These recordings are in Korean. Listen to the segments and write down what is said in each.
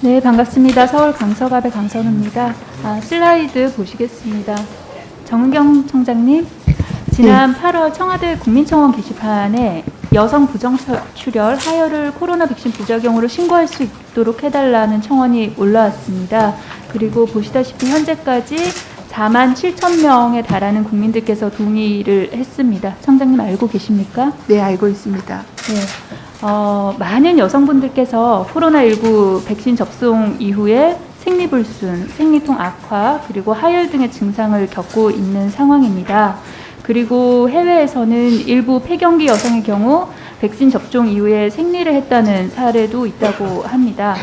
네, 반갑습니다. 서울 강서갑의 강선우입니다. 아, 슬라이드 보시겠습니다. 정은경 청장님, 지난 8월 청와대 국민청원 게시판에 여성 부정출혈, 하혈을 코로나 백신 부작용으로 신고할 수 있도록 해달라는 청원이 올라왔습니다. 그리고 보시다시피 현재까지 4만 7천 명에 달하는 국민들께서 동의를 했습니다. 청장님 알고 계십니까? 네, 알고 있습니다. 네. 어, 많은 여성분들께서 코로나19 백신 접종 이후에 생리불순, 생리통 악화, 그리고 하혈 등의 증상을 겪고 있는 상황입니다. 그리고 해외에서는 일부 폐경기 여성의 경우 백신 접종 이후에 생리를 했다는 사례도 있다고 합니다.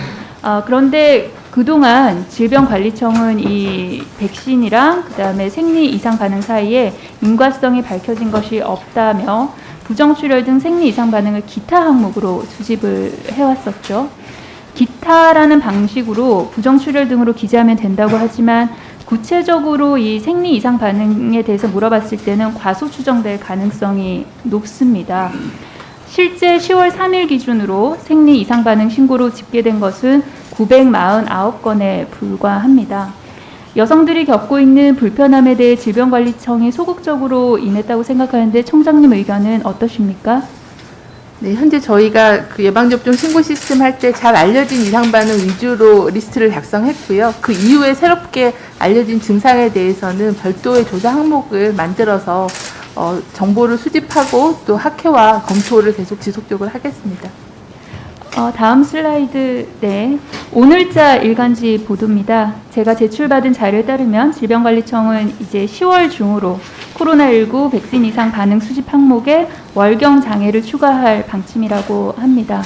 아, 그런데 그동안 질병관리청은 이 백신이랑 그다음에 생리 이상 반응 사이에 인과성이 밝혀진 것이 없다며 부정출혈 등 생리 이상 반응을 기타 항목으로 수집을 해왔었죠. 기타라는 방식으로 부정출혈 등으로 기재하면 된다고 하지만 구체적으로 이 생리 이상 반응에 대해서 물어봤을 때는 과소 추정될 가능성이 높습니다. 실제 10월 3일 기준으로 생리 이상 반응 신고로 집계된 것은 949건에 불과합니다. 여성들이 겪고 있는 불편함에 대해 질병관리청이 소극적으로 임했다고 생각하는데 청장님 의견은 어떠십니까? 네, 현재 저희가 그 예방접종 신고 시스템 할 때 잘 알려진 이상 반응 위주로 리스트를 작성했고요. 그 이후에 새롭게 알려진 증상에 대해서는 별도의 조사 항목을 만들어서 어, 정보를 수집하고 또 학회와 검토를 계속 지속적으로 하겠습니다. 어, 다음 슬라이드 네 오늘자 일간지 보도입니다. 제가 제출받은 자료에 따르면 질병관리청은 이제 10월 중으로 코로나19 백신 이상 반응 수집 항목에 월경 장애를 추가할 방침이라고 합니다.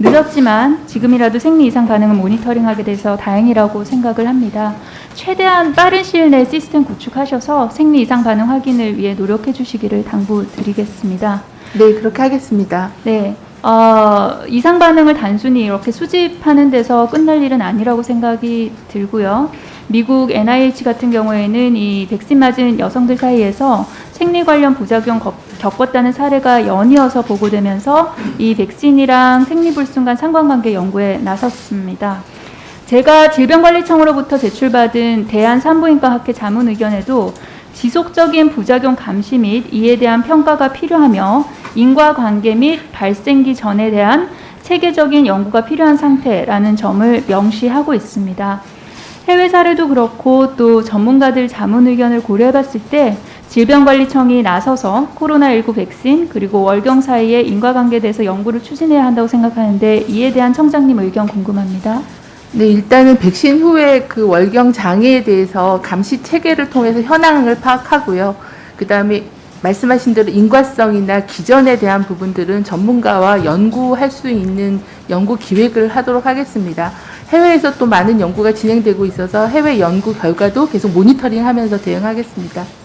늦었지만 지금이라도 생리 이상 반응을 모니터링하게 돼서 다행이라고 생각을 합니다. 최대한 빠른 시일 내에 시스템 구축하셔서 생리 이상 반응 확인을 위해 노력해 주시기를 당부드리겠습니다. 네, 그렇게 하겠습니다. 네. 어, 이상 반응을 단순히 이렇게 수집하는 데서 끝날 일은 아니라고 생각이 들고요. 미국 NIH 같은 경우에는 이 백신 맞은 여성들 사이에서 생리 관련 부작용 겪- 겪었다는 사례가 연이어서 보고되면서 이 백신이랑 생리불순 간 상관관계 연구에 나섰습니다. 제가 질병관리청으로부터 제출받은 대한산부인과 학회 자문 의견에도 지속적인 부작용 감시 및 이에 대한 평가가 필요하며 인과관계 및 발생기 전에 대한 체계적인 연구가 필요한 상태라는 점을 명시하고 있습니다. 해외 사례도 그렇고 또 전문가들 자문 의견을 고려해 봤을 때 질병관리청이 나서서 코로나19 백신 그리고 월경 사이의 인과관계에 대해서 연구를 추진해야 한다고 생각하는데 이에 대한 청장님 의견 궁금합니다. 네, 일단은 백신 후에 그 월경 장애에 대해서 감시 체계를 통해서 현황을 파악하고요. 그 다음에 말씀하신 대로 인과성이나 기전에 대한 부분들은 전문가와 연구할 수 있는 연구 기획을 하도록 하겠습니다. 해외에서 또 많은 연구가 진행되고 있어서 해외 연구 결과도 계속 모니터링 하면서 대응하겠습니다.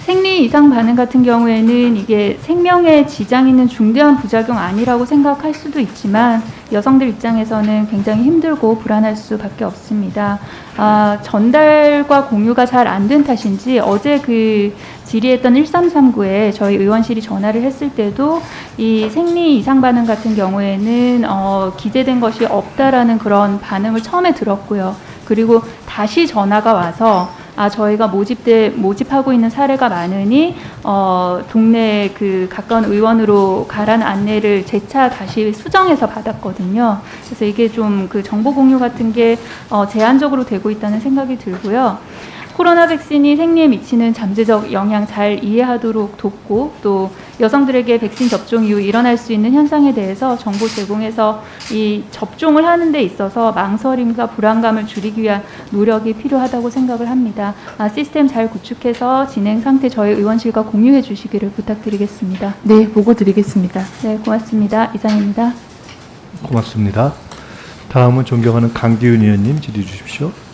생리 이상 반응 같은 경우에는 이게 생명에 지장 있는 중대한 부작용 아니라고 생각할 수도 있지만 여성들 입장에서는 굉장히 힘들고 불안할 수밖에 없습니다. 아, 전달과 공유가 잘 안 된 탓인지 어제 그 질의했던 1339에 저희 의원실이 전화를 했을 때도 이 생리 이상 반응 같은 경우에는 어, 기재된 것이 없다라는 그런 반응을 처음에 들었고요. 그리고 다시 전화가 와서 아 저희가 모집돼 모집하고 있는 사례가 많으니 어 동네 그 가까운 의원으로 가라는 안내를 재차 다시 수정해서 받았거든요. 그래서 이게 좀 그 정보 공유 같은 게 어, 제한적으로 되고 있다는 생각이 들고요. 코로나 백신이 생리에 미치는 잠재적 영향 잘 이해하도록 돕고 또 여성들에게 백신 접종 이후 일어날 수 있는 현상에 대해서 정보 제공해서 이 접종을 하는 데 있어서 망설임과 불안감을 줄이기 위한 노력이 필요하다고 생각을 합니다. 아, 시스템 잘 구축해서 진행 상태 저희 의원실과 공유해 주시기를 부탁드리겠습니다. 네, 보고 드리겠습니다. 네, 고맙습니다. 이상입니다. 고맙습니다. 다음은 존경하는 강기훈 의원님 질의 주십시오.